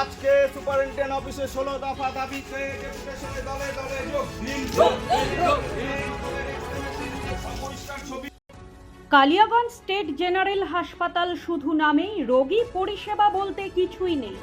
আজকে সুপারিনটেন্ডেন্ট অফিসে ষোলো দফা দাবিতে দলে দলে যোগ দিন। পরিষ্কার ছবি। কালিয়াগঞ্জ স্টেট জেনারেল হাসপাতাল শুধু নামেই রোগী পরিষেবা বলতে কিছুই নেই।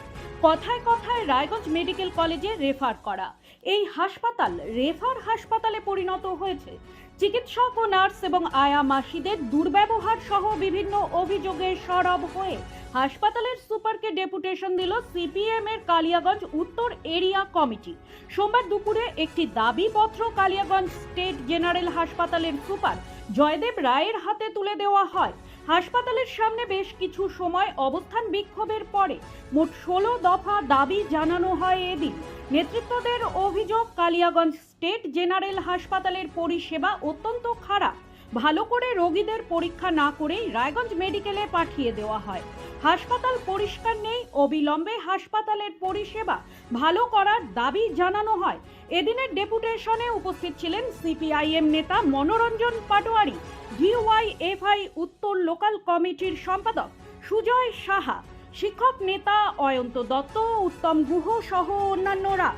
কথায় কথায় রায়গঞ্জ মেডিকেল কলেজে রেফার করা। এই হাসপাতাল রেফার হাসপাতালে পরিণত হয়েছে। চিকিৎসক ও নার্স এবং আয়া মাসিদের দুর্ব্যবহার সহ বিভিন্ন অভিযোগে সরব হয়ে হাসপাতালের সুপারকে ডেপুটেশন দিল সিপিএম এর কালিয়াগঞ্জ উত্তর এরিয়া কমিটি। সোমবার দুপুরে একটি দাবিপত্র কালিয়াগঞ্জ স্টেট জেনারেল হাসপাতালের সুপার জয়দেব রায়ের হাতে তুলে দেওয়া হয়। হাসপাতালের সামনে বেশ কিছু সময় অবস্থান বিক্ষোভের পরে মোট ষোলো দফা দাবি জানানো হয় এদিন। নেতৃত্বদের অভিযোগ, কালিয়াগঞ্জ স্টেট জেনারেল হাসপাতালের পরিষেবা অত্যন্ত খারাপ। ভালো করে রোগীদের পরীক্ষা না করেই রায়গঞ্জ মেডিকেলে পাঠিয়ে দেওয়া হয়। হাসপাতাল পরিষ্কার নেই, অবিলম্বে হাসপাতালের পরিষেবা ভালো করার দাবি জানানো হয়। এদিনের ডেপুটেশনে উপস্থিত ছিলেন সিপিআইএম নেতা মনোরঞ্জন পাটোয়ারি, ডিওয়াইএফআই উত্তর লোকাল কমিটির সম্পাদক সুজয় সাহা, শিক্ষক নেতা অয়ন্ত দত্ত, উত্তম গুহ সহ অন্যান্যরা।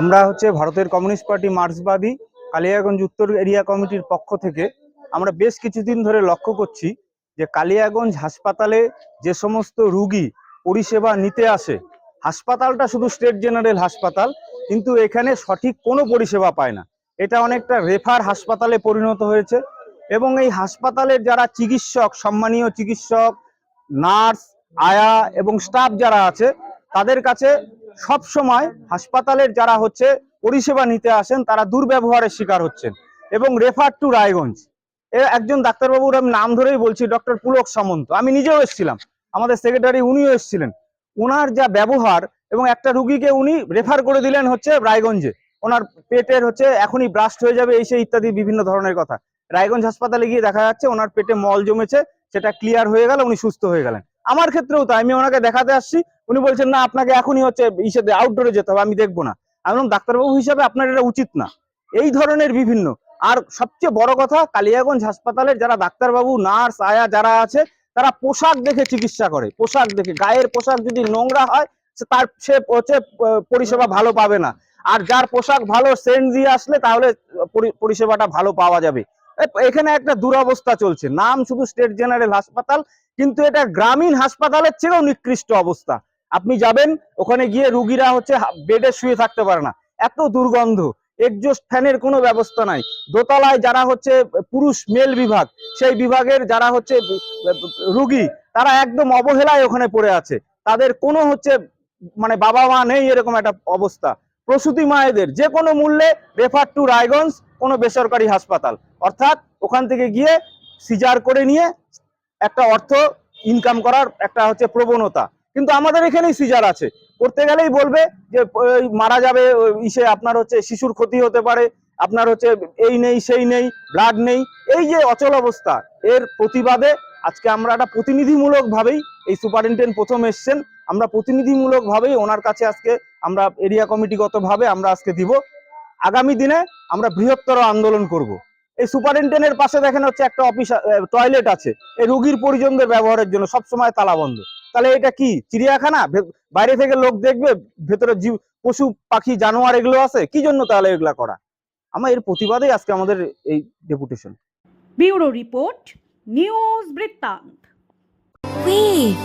আমরা হচ্ছে ভারতের কমিউনিস্ট পার্টি মার্ক্সবাদী কালিয়াগঞ্জ উত্তর এরিয়া কমিটির পক্ষ থেকে আমরা বেশ কিছুদিন ধরে লক্ষ্য করছি যে কালিয়াগঞ্জ হাসপাতালে যে সমস্ত রুগী পরিষেবা নিতে আসে, হাসপাতালটা শুধু স্টেট জেনারেল হাসপাতাল, কিন্তু এখানে সঠিক কোনো পরিষেবা পায় না। এটা অনেকটা রেফার হাসপাতালে পরিণত হয়েছে এবং এই হাসপাতালের যারা চিকিৎসক, সম্মানীয় চিকিৎসক, নার্স, আয়া এবং স্টাফ যারা আছে, তাদের কাছে সব সময় হাসপাতালের যারা হচ্ছে পরিষেবা নিতে আসেন, তারা দুর্ব্যবহারের শিকার হচ্ছেন। এবং রেফার টু রায়গঞ্জ। এ একজন ডাক্তারবাবুর আমি নাম ধরেই বলছি, ডক্টর পুলক সামন্ত। আমি নিজেও এসেছিলাম। আমাদের সেক্রেটারি উনিও এসেছিলেন। ওনার যা ব্যবহার এবং একটা রুগীকে উনি রেফার করে দিলেন হচ্ছে রায়গঞ্জে। ওনার পেটের হচ্ছে এখনই ব্রাস্ট হয়ে যাবে, এই সেই ইত্যাদি বিভিন্ন ধরনের কথা। রায়গঞ্জ হাসপাতালে গিয়ে দেখা যাচ্ছে, ওনার পেটে মল জমেছে, সেটা ক্লিয়ার হয়ে গেল, উনি সুস্থ হয়ে গেলেন। আমার ক্ষেত্রেও তাই, আমি ওনাকে দেখাতে আসছি। উনি বলছেন, না, আপনাকে এখনই হচ্ছে ইসেতে আউটডোরে যেতে হবে, আমি দেখব না। আমি ডাক্তারবাবু হিসাবে আপনার এটা উচিত না। এই ধরনের বিভিন্ন। আর সবচেয়ে বড় কথা, কালিয়াগঞ্জ হাসপাতালের যারা ডাক্তারবাবু, নার্স, আয়া যারা আছে, তারা পোশাক দেখে চিকিৎসা করে, পোশাক দেখে। গায়ের পোশাক যদি নোংরা হয় তার, সে হচ্ছে পরিষেবা ভালো পাবে না। আর যার পোশাক ভালো, সেন্ট দিয়ে আসলে তাহলে পরিষেবাটা ভালো পাওয়া যাবে। এখানে একটা দুরবস্থা চলছে। নাম শুধু স্টেট জেনারেল হাসপাতাল কিন্তু এটা গ্রামীণ হাসপাতালের চেয়েও নিকৃষ্ট অবস্থা। আপনি যাবেন, ওখানে গিয়ে রুগীরা হচ্ছে বেডে শুয়ে থাকতে পারে না। এত দুর্গন্ধ একজস্ট ফ্যানের কোনো ব্যবস্থা নাই। দোতলায় যারা হচ্ছে পুরুষ মেল বিভাগ, সেই বিভাগের যারা হচ্ছে রুগী, তারা একদম অবহেলায় ওখানে পড়ে আছে। তাদের কোনো হচ্ছে মানে বাবা মা নেই এরকম একটা অবস্থা। প্রসূতি মায়েদের, যে কোনো মূল্যে রেফার টু রায়গঞ্জ, কোনো বেসরকারি হাসপাতাল। অর্থাৎ ওখান থেকে গিয়ে সিজার করে নিয়ে একটা অর্থ ইনকাম করার একটা হচ্ছে প্রবণতা। কিন্তু আমাদের এখানেই সিজার আছে। করতে গেলেই বলবে যে মারা যাবে ইসে আপনার হচ্ছে শিশুর ক্ষতি হতে পারে, আপনার হচ্ছে এই নেই, সেই নেই ব্লাড নেই। এই যে অচল অবস্থা, এর প্রতিবাদে আজকে আমরা একটা প্রতিনিধিমূলক ভাবেই এই সুপারিনটেন্ডেন্ট প্রথম এসছেন। আমরা প্রতিনিধিমূলক ভাবেই ওনার কাছে আজকে আমরা এরিয়া কমিটিগত ভাবে আমরা আজকে দিব। আগামী দিনে আমরা বৃহত্তর আন্দোলন করব। এই সুপারিনটেন্ডেন্টের পাশে দেখেন হচ্ছে একটা অফিস টয়লেট আছে। এই রুগীর পরিজনদের ব্যবহারের জন্য সব সময় তালা বন্ধ। তাহলে এটা কি? চিড়িয়াখানা? বাইরে থেকে লোক দেখবে ভেতরে জীব পশু পাখি জানোয়ার এগুলো আছে। কি জন্য তাহলে এগুলা করা? আমার এর প্রতিবাদে আজকে আমাদের এই ডেপুটেশন। ব্যুরো রিপোর্ট নিউজ বৃত্তান্ত। Wait.